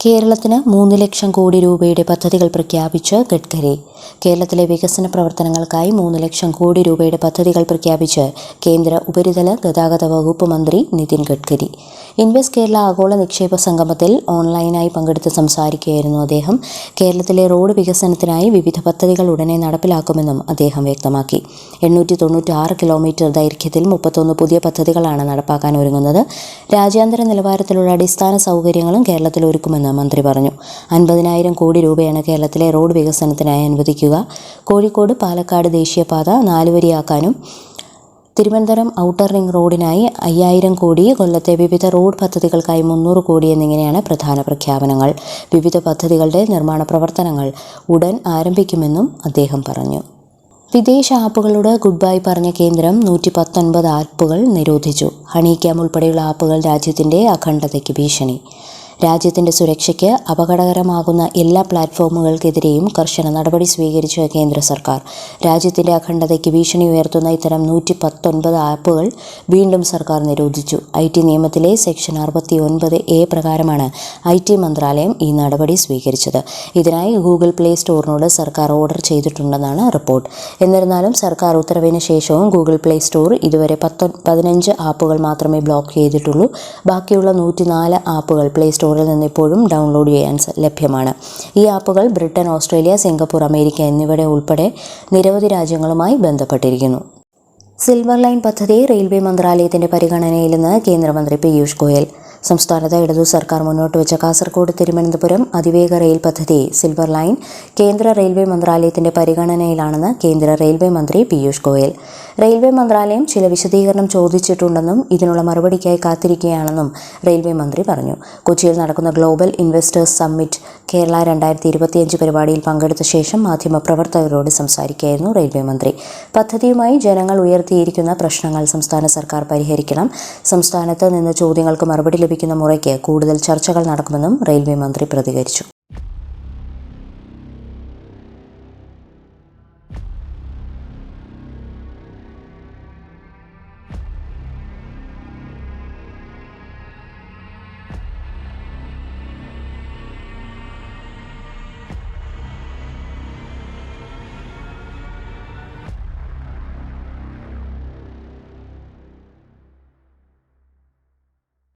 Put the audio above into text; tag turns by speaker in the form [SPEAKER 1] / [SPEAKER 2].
[SPEAKER 1] കേരളത്തിന് മൂന്ന് ലക്ഷം കോടി രൂപയുടെ പദ്ധതികൾ പ്രഖ്യാപിച്ച് ഗഡ്കരി കേരളത്തിലെ വികസന പ്രവർത്തനങ്ങൾക്കായി മൂന്ന് ലക്ഷം കോടി രൂപയുടെ പദ്ധതികൾ പ്രഖ്യാപിച്ച് കേന്ദ്ര ഉപരിതല ഗതാഗത വകുപ്പ് മന്ത്രി നിതിൻ ഗഡ്കരി. ഇൻവെസ്റ്റ് കേരള ആഗോള നിക്ഷേപ സംഗമത്തിൽ ഓൺലൈനായി പങ്കെടുത്ത് സംസാരിക്കുകയായിരുന്നു അദ്ദേഹം. കേരളത്തിലെ റോഡ് വികസനത്തിനായി വിവിധ പദ്ധതികൾ ഉടനെ നടപ്പിലാക്കുമെന്നും അദ്ദേഹം വ്യക്തമാക്കി. എണ്ണൂറ്റി തൊണ്ണൂറ്റി ആറ് കിലോമീറ്റർ ദൈർഘ്യത്തിൽ മുപ്പത്തൊന്ന് പുതിയ പദ്ധതികളാണ് നടപ്പാക്കാൻ ഒരുങ്ങുന്നത്. രാജ്യാന്തര നിലവാരത്തിലുള്ള അടിസ്ഥാന സൗകര്യങ്ങളും കേരളത്തിൽ ഒരുക്കുമെന്ന് മന്ത്രി പറഞ്ഞു. അൻപതിനായിരം കോടി രൂപയാണ് കേരളത്തിലെ റോഡ് വികസനത്തിനായി അനുവദിക്കുക കോഴിക്കോട് പാലക്കാട് ദേശീയപാത നാലുവരിയാക്കാനും തിരുവനന്തപുരം ഔട്ടർ റിംഗ് റോഡിനായി അയ്യായിരം കോടി കൊല്ലത്തെ വിവിധ റോഡ് പദ്ധതികൾക്കായി മുന്നൂറ് കോടി എന്നിങ്ങനെയാണ് പ്രധാന പ്രഖ്യാപനങ്ങൾ. വിവിധ പദ്ധതികളുടെ നിർമ്മാണ പ്രവർത്തനങ്ങൾ ഉടൻ ആരംഭിക്കുമെന്നും അദ്ദേഹം പറഞ്ഞു. വിദേശ ആപ്പുകളോട് ഗുഡ് ബൈ പറഞ്ഞ കേന്ദ്രം നൂറ്റി പത്തൊൻപത് ആപ്പുകൾ നിരോധിച്ചു. ഹണി ക്യാം ഉൾപ്പെടെയുള്ള ആപ്പുകൾ രാജ്യത്തിന്റെ അഖണ്ഡതയ്ക്ക് ഭീഷണി. രാജ്യത്തിന്റെ സുരക്ഷയ്ക്ക് അപകടകരമാകുന്ന എല്ലാ പ്ലാറ്റ്ഫോമുകൾക്കെതിരെയും കർശന നടപടി സ്വീകരിച്ച കേന്ദ്ര സർക്കാർ. രാജ്യത്തിന്റെ അഖണ്ഡതയ്ക്ക് ഭീഷണി ഉയർത്തുന്ന ഇത്തരം നൂറ്റി പത്തൊൻപത് ആപ്പുകൾ വീണ്ടും സർക്കാർ നിരോധിച്ചു. ഐ ടി നിയമത്തിലെ സെക്ഷൻ അറുപത്തി ഒൻപത് എ പ്രകാരമാണ് ഐ ടി മന്ത്രാലയം ഈ നടപടി സ്വീകരിച്ചത്. ഇതിനായി ഗൂഗിൾ പ്ലേ സ്റ്റോറിനോട് സർക്കാർ ഓർഡർ ചെയ്തിട്ടുണ്ടെന്നാണ് റിപ്പോർട്ട്. എന്നിരുന്നാലും സർക്കാർ ഉത്തരവിന് ശേഷവും ഗൂഗിൾ പ്ലേ സ്റ്റോർ ഇതുവരെ പത്തൊ പതിനഞ്ച് ആപ്പുകൾ മാത്രമേ ബ്ലോക്ക് ചെയ്തിട്ടുള്ളൂ. ബാക്കിയുള്ള നൂറ്റിനാല് ആപ്പുകൾ പ്ലേ സ്റ്റോറിൽ നിന്ന് ഇപ്പോഴും ഡൗൺലോഡ് ചെയ്യാൻ ലഭ്യമാണ്. ഈ ആപ്പുകൾ ബ്രിട്ടൻ ഓസ്ട്രേലിയ സിംഗപ്പൂർ അമേരിക്ക എന്നിവയുടെ ഉൾപ്പെടെ നിരവധി രാജ്യങ്ങളുമായി ബന്ധപ്പെട്ടിരിക്കുന്നു. സിൽവർ ലൈൻ പദ്ധതി റെയിൽവേ മന്ത്രാലയത്തിന്റെ പരിഗണനയിലെന്ന് കേന്ദ്രമന്ത്രി പീയൂഷ് ഗോയൽ സംസ്ഥാനത്ത് ഇടതു സർക്കാർ മുന്നോട്ട് വെച്ച കാസർഗോഡ് തിരുവനന്തപുരം അതിവേഗ റെയിൽ പദ്ധതി സിൽവർ ലൈൻ കേന്ദ്ര റെയിൽവേ മന്ത്രാലയത്തിന്റെ പരിഗണനയിലാണെന്ന് കേന്ദ്ര റെയിൽവേ മന്ത്രി പീയൂഷ് ഗോയൽ. റെയിൽവേ മന്ത്രാലയം ചില വിശദീകരണം ചോദിച്ചിട്ടുണ്ടെന്നും ഇതിനുള്ള മറുപടിക്കായി കാത്തിരിക്കുകയാണെന്നും റെയിൽവേ മന്ത്രി പറഞ്ഞു. കൊച്ചിയിൽ നടക്കുന്ന ഗ്ലോബൽ ഇൻവെസ്റ്റേഴ്സ് സമ്മിറ്റ് കേരള രണ്ടായിരത്തി ഇരുപത്തിയഞ്ച് പരിപാടിയിൽ പങ്കെടുത്ത ശേഷം മാധ്യമപ്രവർത്തകരോട് സംസാരിക്കുകയായിരുന്നു റെയിൽവേ മന്ത്രി. പദ്ധതിയുമായി ജനങ്ങൾ ഉയർത്തിയിരിക്കുന്ന പ്രശ്നങ്ങൾ സംസ്ഥാന സർക്കാർ പരിഹരിക്കണം. സംസ്ഥാനത്ത് നിന്ന് ചോദ്യങ്ങൾക്ക് മറുപടി ലഭിക്കുന്ന മുറയ്ക്ക് കൂടുതൽ ചർച്ചകൾ നടക്കുമെന്നും റെയിൽവേ മന്ത്രി പ്രതികരിച്ചു